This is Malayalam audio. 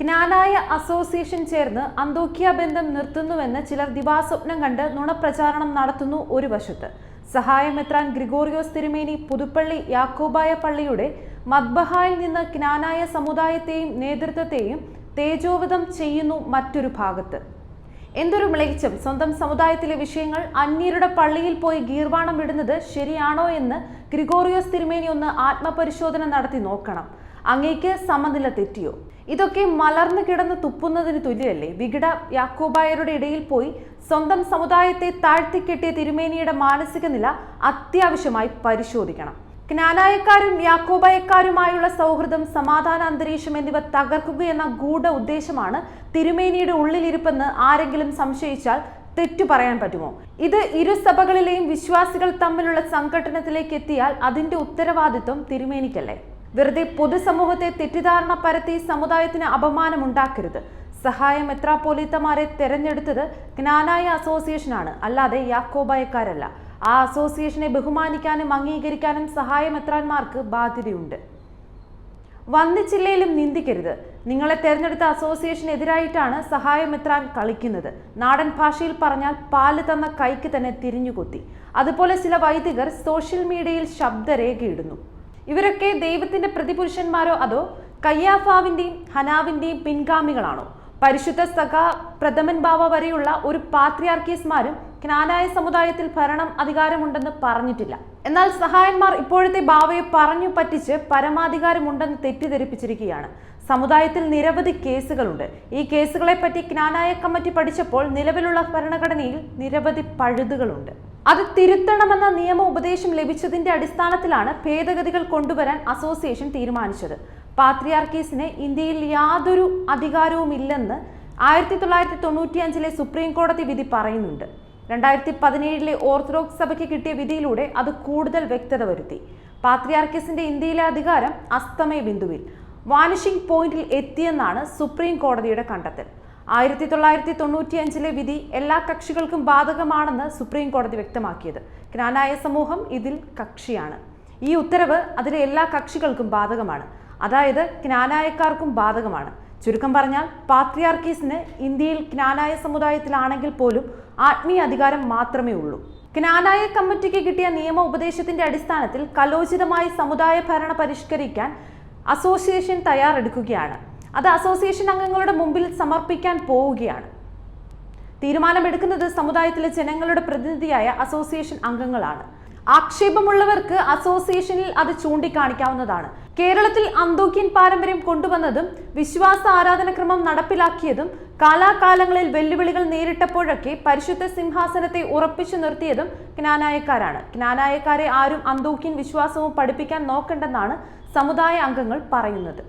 ജ്ഞാനായ അസോസിയേഷൻ ചേർന്ന് അന്തോക്കിയ ബന്ധം നിർത്തുന്നുവെന്ന് ചിലർ ദിവാസ്വപ്നം കണ്ട് നുണപ്രചാരണം നടത്തുന്നു ഒരു വശത്ത്. സഹായമെത്രാൻ ഗ്രിഗോറിയോസ് തിരുമേനി പുതുപ്പള്ളി യാക്കോബായ പള്ളിയുടെ മദ്ബഹായിൽ നിന്ന് ക്നാനായ സമുദായത്തെയും നേതൃത്വത്തെയും തേജോവധം ചെയ്യുന്നു മറ്റൊരു ഭാഗത്ത്. എന്തൊരു മിളയിച്ചും സ്വന്തം സമുദായത്തിലെ വിഷയങ്ങൾ അന്യരുടെ പള്ളിയിൽ പോയി ഗീർവാണം ഇടുന്നത് ശരിയാണോ എന്ന് ഗ്രിഗോറിയോസ് തിരുമേനി ഒന്ന് ആത്മപരിശോധന നടത്തി നോക്കണം. അങ്ങേക്ക് സമനില തെറ്റിയോ? ഇതൊക്കെ മലർന്നു കിടന്ന് തുപ്പുന്നതിന് തുല്യല്ലേ? വികിട യാക്കോബായരുടെ ഇടയിൽ പോയി സ്വന്തം സമുദായത്തെ താഴ്ത്തിക്കെട്ടിയ തിരുമേനിയുടെ മാനസിക നില അത്യാവശ്യമായി പരിശോധിക്കണം. ജ്ഞാനായക്കാരും യാക്കോബായക്കാരുമായുള്ള സൗഹൃദം സമാധാന അന്തരീക്ഷം എന്നിവ തകർക്കുകയെന്ന ഗൂഢ ഉദ്ദേശമാണ് തിരുമേനിയുടെ ഉള്ളിലിരിപ്പെന്ന് ആരെങ്കിലും സംശയിച്ചാൽ തെറ്റു പറയാൻ പറ്റുമോ? ഇത് ഇരു സഭകളിലെയും വിശ്വാസികൾ തമ്മിലുള്ള സംഘടനത്തിലേക്ക് എത്തിയാൽ അതിന്റെ ഉത്തരവാദിത്വം തിരുമേനിക്കല്ലേ? വെറുതെ പൊതുസമൂഹത്തെ തെറ്റിദ്ധാരണ പരത്തി സമുദായത്തിന് അപമാനമുണ്ടാക്കരുത്. സഹായ മെത്രാപ്പോലീത്തമാരെ തെരഞ്ഞെടുത്തത് ജ്ഞാനായ അസോസിയേഷനാണ് അല്ലാതെ യാക്കോബായക്കാരല്ല. ആ അസോസിയേഷനെ ബഹുമാനിക്കാനും അംഗീകരിക്കാനും സഹായ മെത്രാന്മാർക്ക് ബാധ്യതയുണ്ട്. വന്നിച്ചില്ലയിലും നിന്ദിക്കരുത്. നിങ്ങളെ തെരഞ്ഞെടുത്ത അസോസിയേഷനെതിരായിട്ടാണ് സഹായമെത്രാൻ കളിക്കുന്നത്. നാടൻ ഭാഷയിൽ പറഞ്ഞാൽ പാൽ തന്ന കൈക്ക് തന്നെ തിരിഞ്ഞുകൊത്തി. അതുപോലെ ചില വൈദികർ സോഷ്യൽ മീഡിയയിൽ ശബ്ദരേഖയിടുന്നു. ഇവരൊക്കെ ദൈവത്തിന്റെ പ്രതിപുരുഷന്മാരോ? അതോ കയ്യാഫാവിന്റെയും ഹനാവിന്റെയും പിൻഗാമികളാണോ? പരിശുദ്ധ സഖ പ്രഥമൻ ബാവ വരെയുള്ള ഒരു പാത്രിയാർക്കീസ്മാരും ജ്ഞാനായ സമുദായത്തിൽ ഭരണം അധികാരമുണ്ടെന്ന് പറഞ്ഞിട്ടില്ല. എന്നാൽ സഹായന്മാർ ഇപ്പോഴത്തെ ബാവയെ പറഞ്ഞു പറ്റിച്ച് പരമാധികാരമുണ്ടെന്ന് തെറ്റിദ്ധരിപ്പിച്ചിരിക്കുകയാണ്. സമുദായത്തിൽ നിരവധി കേസുകളുണ്ട്. ഈ കേസുകളെ പറ്റി ജ്ഞാനായ കമ്മിറ്റി പഠിച്ചപ്പോൾ നിലവിലുള്ള ഭരണഘടനയിൽ നിരവധി പഴുതുകളുണ്ട്. അത് തിരുത്തണമെന്ന നിയമ ഉപദേശം ലഭിച്ചതിന്റെ അടിസ്ഥാനത്തിലാണ് ഭേദഗതികൾ കൊണ്ടുവരാൻ അസോസിയേഷൻ തീരുമാനിച്ചത്. പാത്രിയാർക്കീസിന് ഇന്ത്യയിൽ യാതൊരു അധികാരവുമില്ലെന്ന് ആയിരത്തി തൊള്ളായിരത്തി തൊണ്ണൂറ്റിയഞ്ചിലെ സുപ്രീം കോടതി വിധി പറയുന്നുണ്ട്. രണ്ടായിരത്തി പതിനേഴിലെ ഓർത്തഡോക്സ് സഭയ്ക്ക് കിട്ടിയ വിധിയിലൂടെ അത് കൂടുതൽ വ്യക്തത വരുത്തി. പാത്രിയാർക്കീസിന്റെ ഇന്ത്യയിലെ അധികാരം അസ്തമയ ബിന്ദുവിൽ വാനിഷിംഗ് പോയിന്റിൽ എത്തിയെന്നാണ് സുപ്രീം കോടതിയുടെ കണ്ടെത്തൽ. ആയിരത്തി തൊള്ളായിരത്തി തൊണ്ണൂറ്റിയഞ്ചിലെ വിധി എല്ലാ കക്ഷികൾക്കും ബാധകമാണെന്ന് സുപ്രീം കോടതി വ്യക്തമാക്കിയത്. ജ്ഞാനായ സമൂഹം ഇതിൽ കക്ഷിയാണ്. ഈ ഉത്തരവ് അതിലെ എല്ലാ കക്ഷികൾക്കും ബാധകമാണ്. അതായത് ജ്ഞാനായക്കാർക്കും ബാധകമാണ്. ചുരുക്കം പറഞ്ഞാൽ പാത്രിയാർക്കീസിന് ഇന്ത്യയിൽ ജ്ഞാനായ സമുദായത്തിലാണെങ്കിൽ പോലും ആത്മീയ അധികാരം മാത്രമേ ഉള്ളൂ. ജ്ഞാനായ കമ്മിറ്റിക്ക് കിട്ടിയ നിയമ ഉപദേശത്തിന്റെ അടിസ്ഥാനത്തിൽ കലോചിതമായി സമുദായ ഭരണ പരിഷ്കരിക്കാൻ അസോസിയേഷൻ തയ്യാറെടുക്കുകയാണ്. അത് അസോസിയേഷൻ അംഗങ്ങളുടെ മുമ്പിൽ സമർപ്പിക്കാൻ പോവുകയാണ്. തീരുമാനമെടുക്കുന്നത് സമുദായത്തിലെ ജനങ്ങളുടെ പ്രതിനിധിയായ അസോസിയേഷൻ അംഗങ്ങളാണ്. ആക്ഷേപമുള്ളവർക്ക് അസോസിയേഷനിൽ അത് ചൂണ്ടിക്കാണിക്കാവുന്നതാണ്. കേരളത്തിൽ അന്തോക്യൻ പാരമ്പര്യം കൊണ്ടുവന്നതും വിശ്വാസ ആരാധനക്രമം നടപ്പിലാക്കിയതും കാലാകാലങ്ങളിൽ വെല്ലുവിളികൾ നേരിട്ടപ്പോഴൊക്കെ പരിശുദ്ധ സിംഹാസനത്തെ ഉറപ്പിച്ചു നിർത്തിയതും ജ്ഞാനായക്കാരാണ്. ജ്ഞാനായക്കാരെ ആരും അന്തോക്യൻ വിശ്വാസവും പഠിപ്പിക്കാൻ നോക്കണ്ടെന്നാണ് സമുദായ അംഗങ്ങൾ പറയുന്നത്.